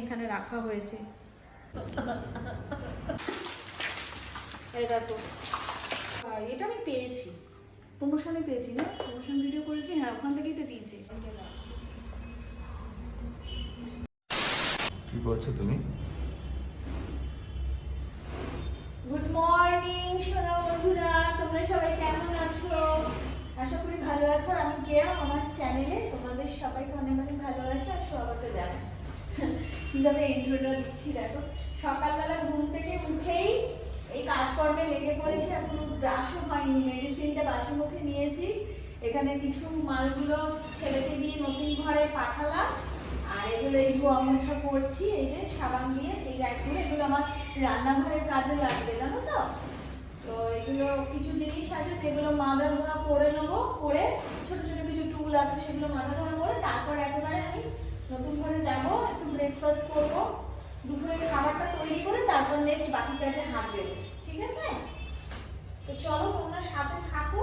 এখানে রাখা হয়েছে। এই দেখো। এটা আমি পেয়েছি। প্রমোশনে পেয়েছি না? প্রমোশন ভিডিও করেছি হ্যাঁ ওখান থেকেই তো দিয়েছি। কি করছ তুমি? গুড মর্নিং সোনা বন্ধুরা তোমরা সবাই কেমন আছো? আশা করি ভালো আছো। আর আমি কেয়া আমার চ্যানেলে তোমাদের সবাইকে অনেক অনেক ভালোবাসা আর স্বাগত জানাই। কীভাবে ইন্ট্রোটা দিচ্ছি দেখো। সকালবেলা ঘুম থেকে উঠেই এই কাজকর্মে লেগে পড়েছি, এখনও ব্রাশও হয়নি মেডিসিনটা বাসি মুখে নিয়েছি। এখানে কিছু মালগুলো ছেলেকে দিয়ে নতুন ঘরে পাঠালাম। আর এগুলো এই ধোয়া মোছা করছি, এই যে সাবান দিয়ে। এই র্যাকগুলো এগুলো আমার রান্নাঘরের কাজে লাগবে, জানো তো? তো এগুলো কিছু জিনিস আছে যেগুলো মাজা ধোয়া করে নেব, করে ছোট ছোট কিছু টুল আছে সেগুলো মাজা ধোয়া করে, তারপর একেবারে আমি নতুন ঘরে যাব একটু ব্রেকফাস্ট করব। দুপুরের খাবারটা তৈরি করে তারপর নেক্সট বাকি কাজে হাত দেবো ঠিক আছে? তো চলো তোমরা সাথে থাকো।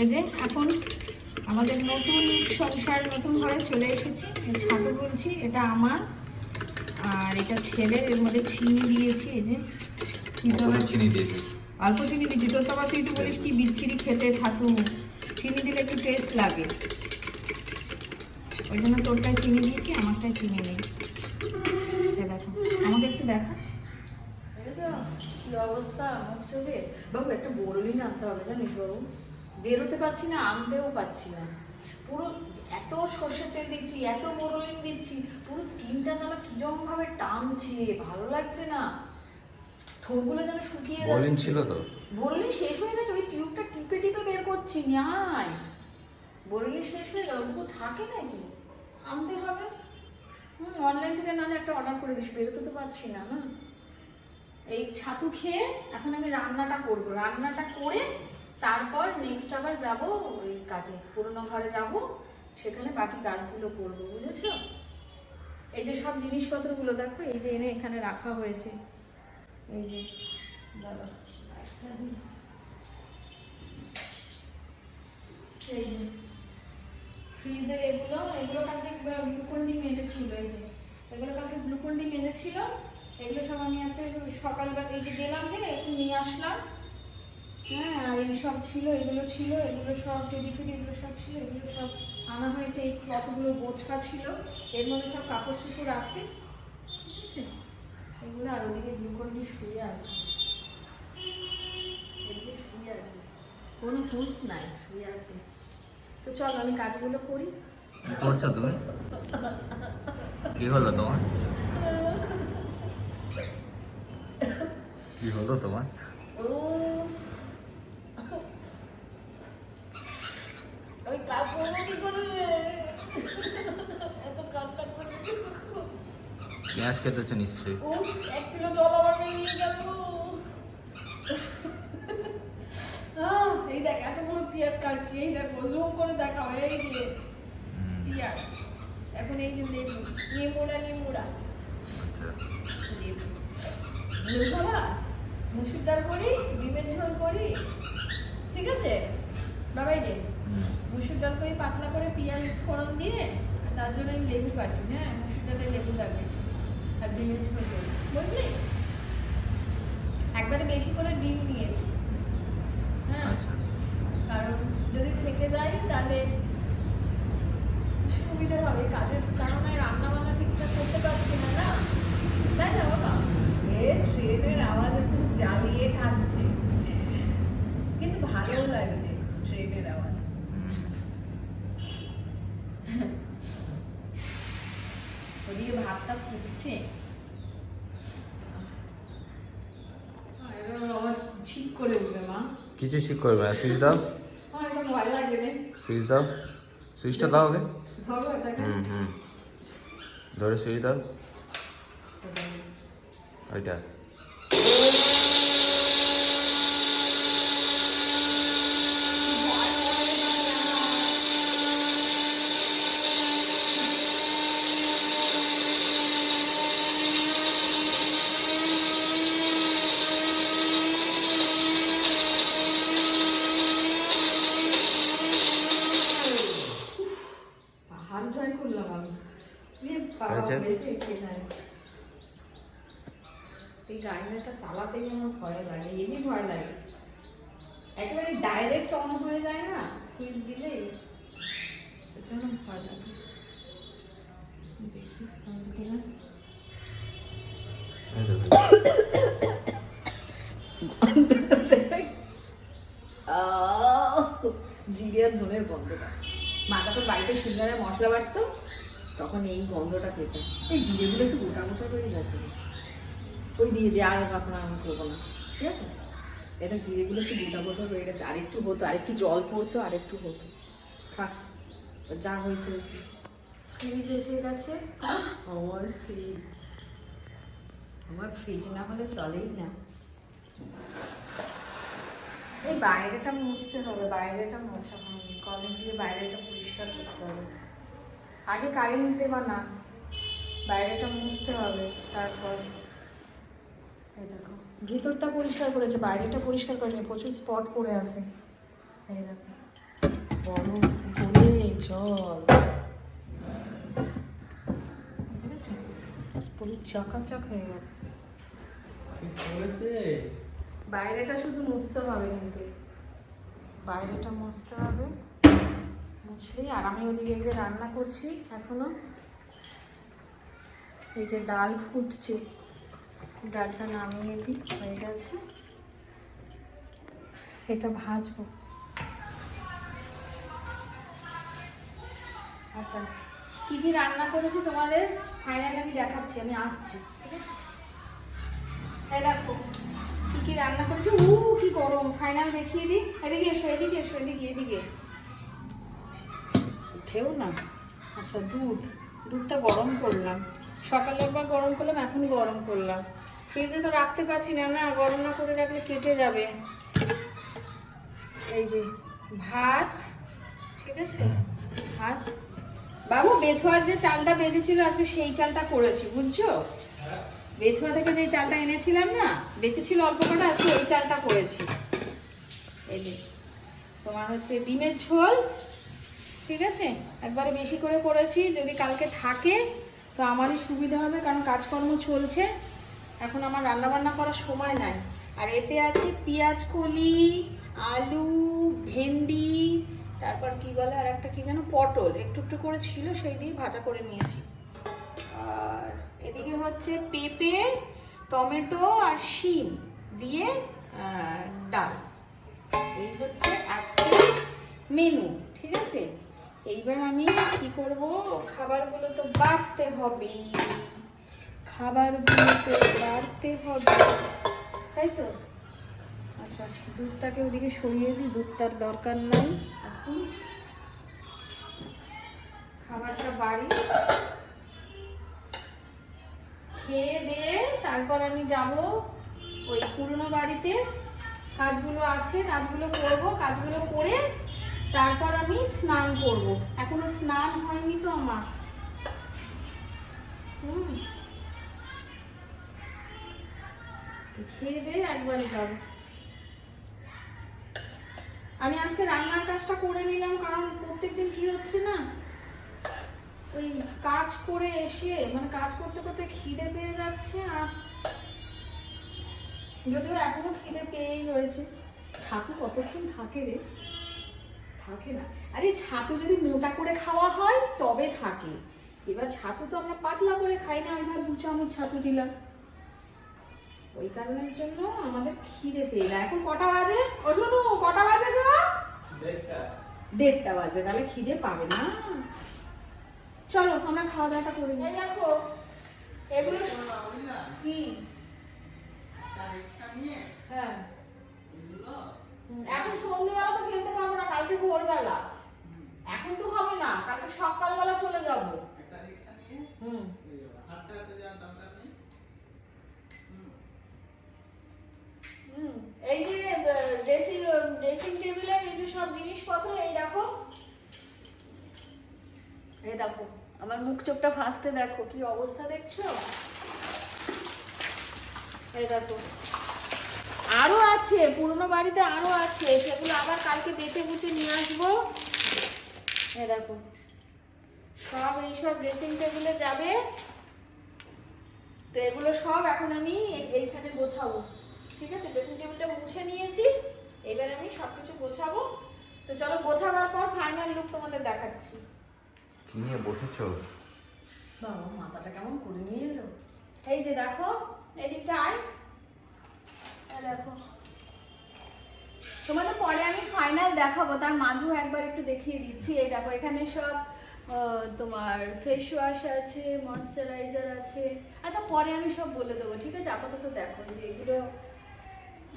এই যে এখন আমাদের নতুন সংসার নতুন ঘরে চলে এসেছি। ছাতু বলছি এটা আমার। আর এটা ছেলের এর মধ্যে চিনি দিয়েছি এই যে চিনি দিয়েছ অল্প চিনি দিচ্ছি তোর তো আবার তুই তো বলিস কি বিচ্ছিরি খেতে ছাতু। চিনি দিলে একটু টেস্ট লাগে। ওই জন্য তোরটায় চিনি দিয়েছি আমারটায় চিনি নেই। দেখো আমাকে একটু দেখা। অবস্থা? মুখ চোখে? বাবু একটা বোরলিন আনতে হবে জানিস বাবু। বেরোতে পারছি না আনতেও পাচ্ছি না। পুরো এত সর্ষের তেল দিচ্ছি এত বোরলিন দিচ্ছি পুরো স্কিনটা যেন টানছে ভালো লাগছে না। ঠোঁটগুলো যেন শুকিয়ে বলিন যাচ্ছে। ছিল তো? বোরলিন শেষ হয়ে গেছে ওই টিউবটা টিপে টিপে বের করছি নাই বোরলিন শেষ হয়ে গেল ওগুলো থাকে নাকি? আনতে হবে? হুম অনলাইন থেকে নাহলে একটা অর্ডার করে দিস, বেরোতে তো পারছি না না এই ছাতু খেয়ে এখন আমি রান্নাটা করব। রান্নাটা করে তারপর নেক্সট আবার যাব ওই কাজে, পুরোনো ঘরে যাব, সেখানে বাকি কাজগুলো করব, বুঝেছ? এই যে সব জিনিসপত্রগুলো দেখো, এই যে এনে এখানে রাখা হয়েছে। এই যে দাদা এই যে ফ্রিজের এগুলো এগুলো কালকে গ্লুকন ডি মেজেছিল এই যে। এগুলো কালকে গ্লুকন ডি মেজেছিল। এগুলো সব আমি আজকে সকালবেলা, এই যে গেলাম যে, একটু নিয়ে আসলাম। হ্যাঁ আর এই সব ছিল, এগুলো ছিল, এগুলো সব টেডি ফেডি এগুলো সব ছিল, এগুলো সব আনা হয়েছে, এই কতগুলো বোচকা ছিল। এর মধ্যে সব কাপড় চোপড় আছে। ঠিক আছে? এগুলো আর ওদিকে গ্লুকন ডি শুয়ে আছে। এদিকে শুয়ে আছে। কোনো হুঁশ নাই, শুয়ে আছে। তো চল আমি কাজগুলো করি। কি করছ তুমি? কি হলো তোমার? কি হলো তোমার? উফ। আমি কাজ করব কি করে রে? এত কান্না করে? পেঁয়াজ খেতেছো নিশ্চয়ই। এক কিলো জল আমার নিয়ে গেল আহ, এই দেখ এতগুলো পেঁয়াজ কাটছি এই দেখো জুম করে দেখাও এই যে হুম, পেঁয়াজ এখন এই যে লেবু নেমুড়া নেমুড়া আচ্ছা। লেবু। লেবু মুসুর ডাল করি ডিমের ঝোল করি ঠিক আছে? বাবাই রে মুসুর ডাল করে পাতলা করে পেঁয়াজ ফোড়ন দিয়ে তার জন্য আমি লেবু কাটি হ্যাঁ? মুসুর ডালে লেবু লাগে। আর ডিমের ঝোল করি বুঝলি? একবারে বেশি করে ডিম নিয়েছি। হ্যাঁ? আচ্ছা। কারণ যদি থেকে যায় তাহলে সুবিধা হবে কাজের কারণে রান্না বান্না ঠিকঠাক করতে পারছি না না? তাই না বাবা? এ ট্রেনের আওয়াজে খুব জ্বালিয়ে খাচ্ছে কিন্তু ভালো লাগছে ট্রেনের আওয়াজ। ওদিকে ভাতটা ফুটছে। আবার ঠিক করে উঠবে মা। কিছু ঠিক করবে না সুইচ দাও। আমার একবার লাগে রে। সুইচ দাও। সুইচটা দাও আগে। হুম হুম। ধরে সুইচ দাও ওইটা পাহাড় জয় করলাম আমি এ বাবা হয়েছে? হয়েছে কে জানে গ্রাইন্ডারটা চালাতেই আমার ভয় লাগে হেভি ভয় লাগে। একেবারে ডাইরেক্ট অন হয়ে যায় না সুইচ দিলে? সেজন্য ভয় লাগে। দেখি কিনা। এই তো দেখো। আহ, জিরে আর ধনের গন্ধটা। মাটা তো বাড়িতে সিঙ্গারে মশলা বাটতো তখন এই গন্ধটা পেতাম এই জিরেগুলো একটু গোটা গোটা করে গেছে। ওই দিয়ে দিয়ে আর এখন আর আমি করব না। ঠিক আছে? এটা জিরেগুলো একটু গোটা গোটা হয়ে গেছে আরেকটু হতো আরেকটু জল পড়তো আরেকটু হতো। থাক যা হয়েছে হয়েছে। ফ্রিজ এসে গেছে। আমার ফ্রিজ আমার ফ্রিজ না হলে চলেই না। এই বাইরেটা মুছতে হবে বাইরেটা মোছা হয়নি। কলিং দিয়ে বাইরেটা পরিষ্কার করতে হবে। আগে কারেন্ট দেবা না বাইরেটা মুছতে হবে তারপর এই দেখো। ভিতরটা পরিষ্কার করেছে বাইরেটা পরিষ্কার করেনি প্রচুর স্পট পড়ে আছে। এই দেখো। বরফ গলে জল। বুঝেছ পুরো চকাচক হয়ে গেছে। বাইরেটা শুধু মুছতে হবে কিন্তু। বাইরেটা মুছতে হবে। মুছলেই আর আমি ওদিকে এই যে রান্না করছি এখনও। এই যে ডাল ফুটছে। ডালটা নামিয়ে দিই, হয়ে গেছে। এটা ভাজবো। আচ্ছা কি কি রান্না করেছি তোমাদের? ফাইনাল আমি দেখাচ্ছি, আমি আসছি এই দেখো, কি কি রান্না করেছি? উ, কি গরম। ফাইনাল দেখিয়ে দিই। এদিকে এসো এদিকে এসো, এদিকে এদিকে। উঠেও না। আচ্ছা দুধ। দুধটা গরম করলাম। সকালে একবার গরম করলাম, এখন গরম করলাম। ফ্রিজে তো রাখতে পারছি না না গরম না করে রাখলে কেটে যাবে। এই যে ভাত ঠিক আছে? ভাত। বাবু বেথুয়ার যে চালটা বেজেছিল আজকে সেই চালটা করেছি বুঝছ? বেথুয়া থেকে যে চালটা এনেছিলাম না বেঁচেছিল অল্প কটা আজকে ওই চালটা করেছি। এই যে তোমার হচ্ছে ডিমের ঝোল ঠিক আছে? একবারে বেশি করে করেছি যদি কালকে থাকে তো আমারই সুবিধা হবে কারণ কাজকর্ম চলছে। এখন আমার রান্না বান্না করার সময় নাই। আর এতে আছে পেঁয়াজ কলি আলু ভেন্ডি তারপর কি বলে আর একটা কি যেন পটল। একটু একটু করে ছিল সেই দিয়ে ভাজা করে নিয়েছি। আর এদিকে হচ্ছে পেঁপে টমেটো আর শিম দিয়ে ডাল। এই হচ্ছে আজকে মেনু ঠিক আছে? এইবার আমি কি করব? খাবারগুলো তো বাড়তে হবে খাবারগুলো তো বাড়তে হবে। তাই তো? আচ্ছা দুধটাকে ওদিকে সরিয়ে দিই, দুধটার দরকার নাই। এখন খাবারটা বাড়ি। খেয়ে দিয়ে তারপর আমি যাব ওই পুরনো বাড়িতে। কাজগুলো আছে, কাজগুলো করব, কাজগুলো করে তারপর আমি স্নান করব। এখনও স্নান হয়নি তো আমার। খেয়ে একবারে আমি আজকে রান্নার কাজটা করে নিলাম, কারণ প্রত্যেকদিন কি হচ্ছে না? ওই কাজ করে এসে মানে কাজ করতে করতে খিদে পেয়ে যাচ্ছে, আর যদিও এখনও খিদে পেয়েই রয়েছে। ছাতু কতক্ষণ থাকে রে? থাকে না। আরে ছাতু যদি মোটা করে খাওয়া হয়, তবে থাকে। এবার ছাতু তো আমরা পাতলা করে খাই না ওই ধর দু চামচ ছাতু দিলাম। ওই কারণের জন্য আমাদের খিদে পেয়ে যায়। এখন কটা বাজে? ও শোনো কটা বাজে গো? দেড়টা। বাজে তাহলে খিদে পাবে না। চলো আমরা খাওয়া দাওয়াটা করে নিই। দেখো এগুলো কি? হ্যাঁ। এখন সন্ধ্যেবেলা তো খেলতে পারব না কালকে ভোরবেলা। এখন তো হবে না কালকে সকালবেলা চলে যাব। হুম হুম এই যে ড্রেসিং ড্রেসিং টেবিলের এই যে সব জিনিসপত্র, এই দেখো। এই দেখো, আমার মুখ চোখটা ফার্স্টে দেখো, কি অবস্থা দেখছ? এই দেখো। আরও আছে, পুরনো বাড়িতে আরও আছে, সেগুলো আবার কালকে বেঁচে বুচে নিয়ে আসব। এই দেখো, সব এইসব ড্রেসিং টেবিলে যাবে। তো এগুলো সব এখন আমি এইখানে গোছাবো। ঠিক আছে ড্রেসিং টেবিলটা মুছে নিয়েছি। এবার আমি সব কিছু গোছাবো। তো চলো গোছাবার পর ফাইনাল লুক তোমাদের দেখাচ্ছি। কি নিয়ে বসেছো? বাবা মাথাটা কেমন করে নিয়ে এলো? এই যে দেখো এদিকটা আয়। দেখো। তোমাদের পরে আমি ফাইনাল দেখাবো তার মাঝেও একবার একটু দেখিয়ে দিচ্ছি। এই দেখো এখানে সব তোমার ফেস ওয়াশ আছে ময়শ্চারাইজার আছে। আচ্ছা পরে আমি সব বলে দেবো ঠিক আছে? আপাতত দেখো যে এগুলো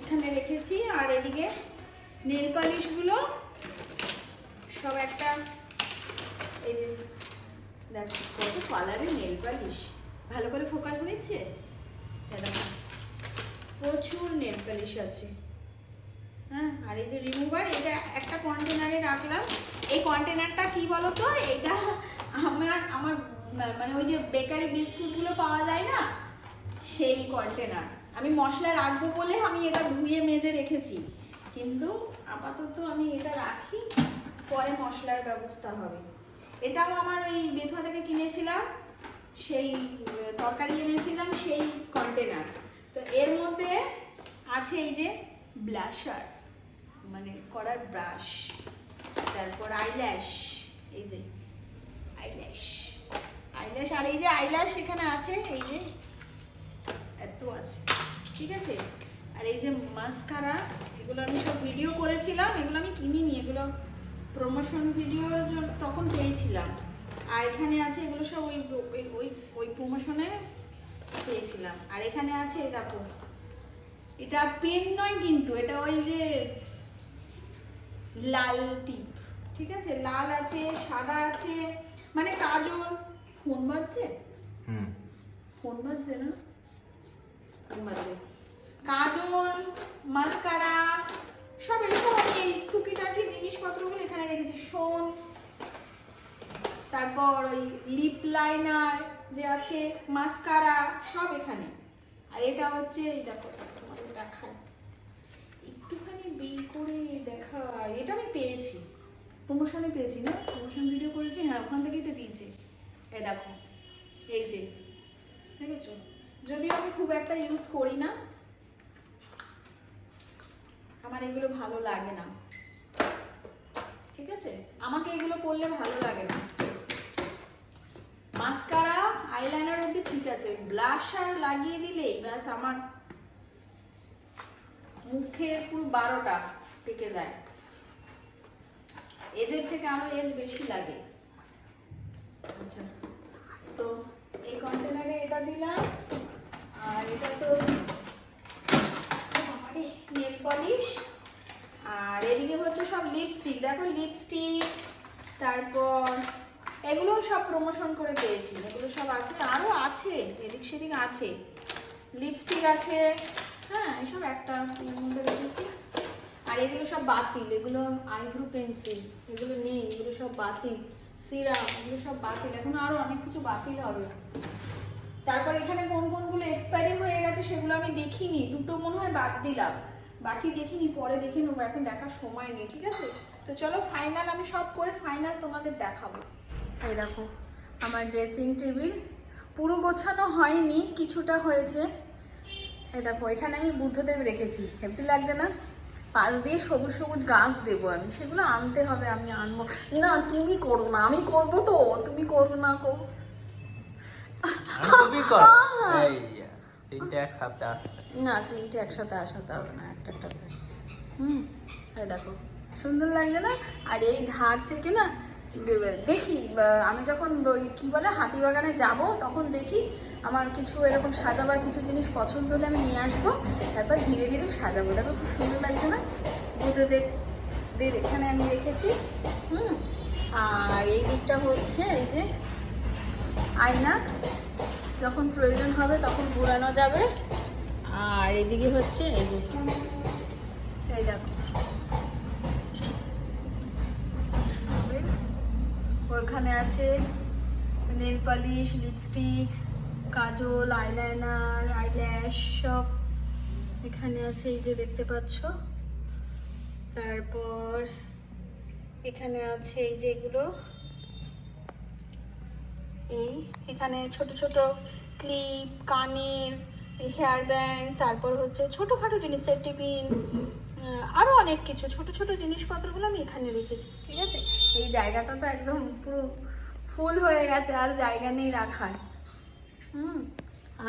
এখানে রেখেছি, আর এদিকে নেল পালিশগুলো সব একটা, এই যে দেখো কত কালারের নেল পালিশ। ভালো করে ফোকাস নিচ্ছে? দেখো, প্রচুর নেল পালিশ আছে। হ্যাঁ আর এই যে রিমুভার এটা একটা কন্টেনারে রাখলাম। এই কন্টেনারটা কি বলো তো এটা আমার আমার মানে ওই যে বেকারি বিস্কুটগুলো পাওয়া যায় না? সেই কন্টেনার আমি মশলা রাখব বলে আমি এটা ধুয়ে মেজে রেখেছি। কিন্তু আপাতত আমি এটা রাখি, পরে মশলার ব্যবস্থা হবে। এটাও আমার ওই বেথা থেকে কিনেছিলাম, সেই তরকারি এনেছিলাম সেই কন্টেনার তো এর মধ্যে আছে এই যে ব্লাশার মানে করার ব্রাশ তারপর আইল্যাশ এই যে আইল্যাশ আইল্যাশ আর এই যে আইল্যাশ এখানে আছে, এই যে এত আছে। ঠিক আছে? আর এই যে মাস্কারা এগুলো আমি সব ভিডিও করেছিলাম এগুলো আমি কিনিনি এগুলো প্রমোশন ভিডিওর জন্য তখন পেয়েছিলাম। আর এখানে আছে এগুলো সব ওই ওই ওই ওই প্রমোশনে পেয়েছিলাম। আর এখানে আছে দেখো। এটা পেন নয় কিন্তু এটা ওই যে লাল টিপ। ঠিক আছে? লাল আছে সাদা আছে মানে কাজল। ফোন বাজছে? ফোন বাজছে না? ফোন কাজল, মাস্কারা, সব এসব আমি এই টুকিটাকি জিনিসপত্রগুলো এখানে রেখেছি। সোন, তারপর ওই লিপ লাইনার যে আছে, মাস্কারা, সব এখানে। আর এটা হচ্ছে, এই দেখো, তোমাদের দেখায় একটুখানি বিল করে দেখা এটা আমি পেয়েছি। প্রমোশনে পেয়েছি না? প্রমোশন ভিডিও করেছি? হ্যাঁ ওখান থেকেই তো দিয়েছে। এই দেখো, এই যে, দেখেছ? যদিও আমি খুব একটা ইউজ করি না, আমার এগুলো ভালো লাগে না। ঠিক আছে? আমাকে এগুলো পরলে ভালো লাগে না। মাস্কারা আইলাইনার অব্দি ঠিক আছে ব্লাশার লাগিয়ে দিলে ব্যাস আমার মুখের পুরো বারোটা পেকে যায়। এজের থেকে আরও এজ বেশি লাগে। আচ্ছা তো এই কন্টেনারে এটা দিলাম। আর এটা তো নেল পলিশ আর এদিকে হচ্ছে সব লিপস্টিক দেখো লিপস্টিক তারপর এগুলো সব প্রমোশন করে পেয়েছি। এগুলো সব আছে আরও আছে, এদিক সেদিক আছে। লিপস্টিক আছে। হ্যাঁ এসব একটা মধ্যে রেখেছি। আর এগুলো সব বাতিল। এগুলো আইব্রো পেন্সিল। এগুলো নেই, এগুলো সব বাতিল। সিরাম, এগুলো সব বাতিল। এখন আরও অনেক কিছু বাতিল হবে। তারপর এখানে কোন কোনগুলো এক্সপায়ারি হয়ে গেছে সেগুলো আমি দেখিনি, দুটো মনে হয় বাদ দিলাম। বাকি দেখিনি, পরে দেখে নেব, এখন দেখার সময় নেই, ঠিক আছে? তো চলো ফাইনাল আমি সব করে ফাইনাল তোমাদের দেখাবো। এই দেখো, আমার ড্রেসিং টেবিল পুরো গোছানো হয়নি, কিছুটা হয়েছে। এই দেখো, এখানে আমি বুদ্ধদেব রেখেছি হেপি লাগছে না? পাশ দিয়ে সবুজ সবুজ গাছ দেবো আমি, সেগুলো আনতে হবে, আমি আনব। না, তুমি করো না, আমি করব তো, তুমি করো না কো। তুমি কর এই তিনটে একসাথে না তিনটে একসাথে আসাতে হবে না একটা একটা করে। হুম এই দেখো সুন্দর লাগছে না? আর এই ধার থেকে না দেখি আমি যখন ওই কি বলে হাতিবাগানে যাব তখন দেখি আমার কিছু এরকম সাজাবার কিছু জিনিস পছন্দ হলে আমি নিয়ে আসব তারপর ধীরে ধীরে সাজাবো। দেখো খুব সুন্দর লাগছে না? বুদ্ধদেব দের এখানে আমি রেখেছি। হুম আর এই দিকটা হচ্ছে এই যে আয়না, যখন প্রয়োজন হবে তখন ঘোরানো যাবে। আর এদিকে হচ্ছে এই যে, এই দেখো। ওইখানে আছে nail polish, lipstick, kajal, eyeliner, eyelash সব। এখানে আছে এই যে দেখতে পাচ্ছ। তারপর এখানে আছে এই যে এগুলো। এই, এখানে ছোট ছোট ক্লিপ, কানের, হেয়ার ব্যান্ড, তারপর হচ্ছে ছোটোখাটো জিনিসের টিফিন আরও অনেক কিছু, ছোট ছোট জিনিসপত্রগুলো আমি এখানে রেখেছি, ঠিক আছে? এই জায়গাটা তো একদম পুরো ফুল হয়ে গেছে, আর জায়গা নেই রাখার। হুম,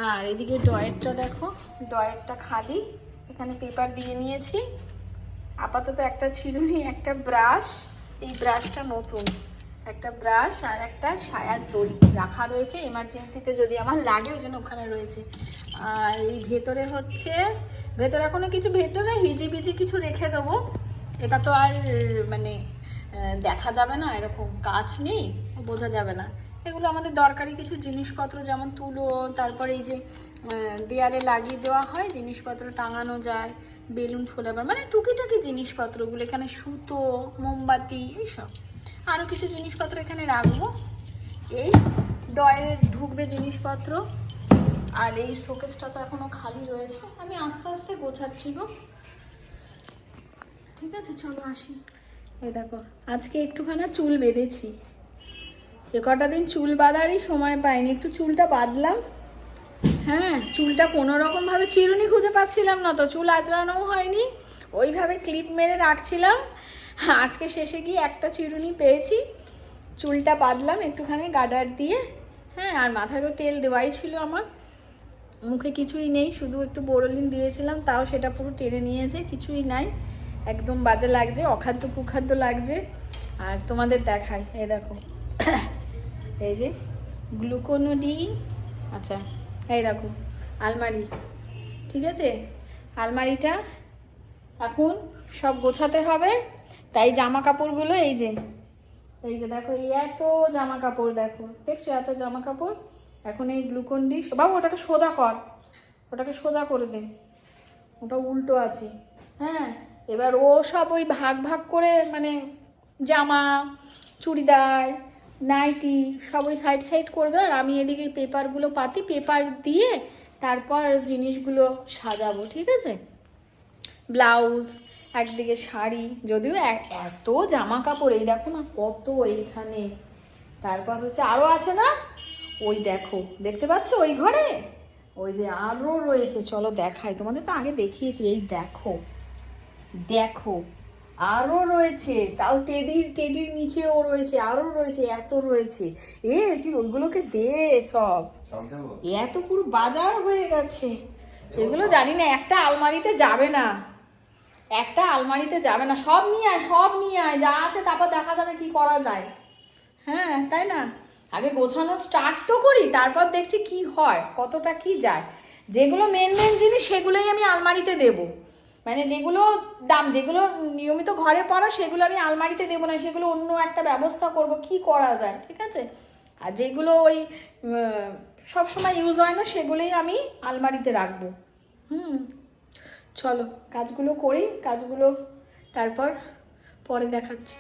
আর এদিকে ডয়েরটা দেখো ডয়েরটা খালি, এখানে পেপার দিয়ে নিয়েছি। আপাতত একটা চিরুনি একটা ব্রাশ, এই ব্রাশটা নতুন। একটা ব্রাশ আর একটা সায়ার দড়ি রাখা রয়েছে। এমার্জেন্সিতে যদি আমার লাগে, ওই জন্য ওখানে রয়েছে। আর এই ভেতরে হচ্ছে, ভেতরে এখনও কিছু ভেতরে হিজিবিজি কিছু রেখে দেবো। এটা তো আর মানে দেখা যাবে না, এরকম কাজ নেই, বোঝা যাবে না। এগুলো আমাদের দরকারি কিছু জিনিসপত্র, যেমন তুলো, তারপরে এই যে দেয়ালে লাগিয়ে দেওয়া হয়, জিনিসপত্র টাঙানো যায়, বেলুন ফোলাবার মানে টুকিটাকি জিনিসপত্রগুলো এখানে সুতো, মোমবাতি, এইসব। আরও কিছু জিনিসপত্র এখানে রাখব। এই ডয়ে ঢুকবে জিনিসপত্র। আর এই শোকেসটা তো এখনও খালি রয়েছে। আমি আস্তে আস্তে গোছাচ্ছি গো। ঠিক আছে, চলো আসি। এই দেখো, আজকে একটুখানি চুল বেঁধেছি। এ কটা দিন চুল বাঁধারই সময় পাইনি। একটু চুলটা বাঁধলাম। হ্যাঁ চুলটা কোনো রকমভাবে চিরুনি খুঁজে পাচ্ছিলাম না তো। চুল আজরানোও হয়নি। ওইভাবে ক্লিপ মেরে রাখছিলাম। আজকে শেষে গিয়ে একটা চিরুনি পেয়েছি। চুলটা বাঁধলাম একটুখানি গাডার দিয়ে। হ্যাঁ আর মাথায় তো তেল দেওয়াই ছিল আমার। মুখে কিছুই নেই, শুধু একটু বোরোলিন দিয়েছিলাম, তাও সেটা পুরো টেনে নিয়েছে, কিছুই নাই। একদম বাজে লাগছে, অখাদ্য কুখাদ্য লাগছে। আর তোমাদের দেখায় এই দেখো। এই যে গ্লুকোনোডি আচ্ছা এই দেখো, আলমারি, ঠিক আছে? আলমারিটা এখন সব গোছাতে হবে। তাই জামা কাপড়গুলো এই যে এই যে দেখো এত জামা কাপড় দেখো, দেখছ এত জামা কাপড় এখন এই গ্লুকন ডি বাবু ওটাকে সোজা কর, ওটাকে সোজা করে দে, ওটা উল্টো আছে হ্যাঁ? এবার ও সব ওই ভাগ ভাগ করে মানে জামা, চুড়িদার, নাইটি সব ওই সাইড সাইড করবে, আর আমি এদিকে পেপারগুলো পাতি, পেপার দিয়ে তারপর জিনিসগুলো সাজাবো, ঠিক আছে? ব্লাউজ একদিকে শাড়ি যদিও এত জামা কাপড় এই দেখো না কত এইখানে। তারপর হচ্ছে আরও আছে না? ওই দেখো দেখতে পাচ্ছ ওই ঘরে? ওই যে আরও রয়েছে চলো দেখাই। তোমাদের তো আগে দেখিয়েছি এই দেখো দেখো আরও রয়েছে। তাও টেডির টেডির নিচেও রয়েছে আরও রয়েছে এত রয়েছে। এ তুই ওইগুলোকে দে সব। এত পুরো বাজার হয়ে গেছে। এগুলো জানি না একটা আলমারিতে যাবে না। একটা আলমারিতে যাবে না, সব নিয়ে আয়, সব নিয়ে আয়, যা আছে তারপর দেখা যাবে কি করা যায়। হ্যাঁ তাই না? আগে গোছানো স্টার্ট তো করি, তারপর দেখছি কি হয়, কতটা কি যায়। যেগুলো মেন মেন জিনিস সেগুলোই আমি আলমারিতে দেব। মানে যেগুলো দাম, যেগুলো নিয়মিত ঘরে পড়া, সেগুলো আমি আলমারিতে দেবো না, সেগুলো অন্য একটা ব্যবস্থা করব, কি করা যায়, ঠিক আছে? আর যেগুলো ওই সব সময় ইউজ হয় না, সেগুলোই আমি আলমারিতে রাখব। হুম। চলো কাজগুলো করি কাজগুলো তারপর পরে দেখাচ্ছি।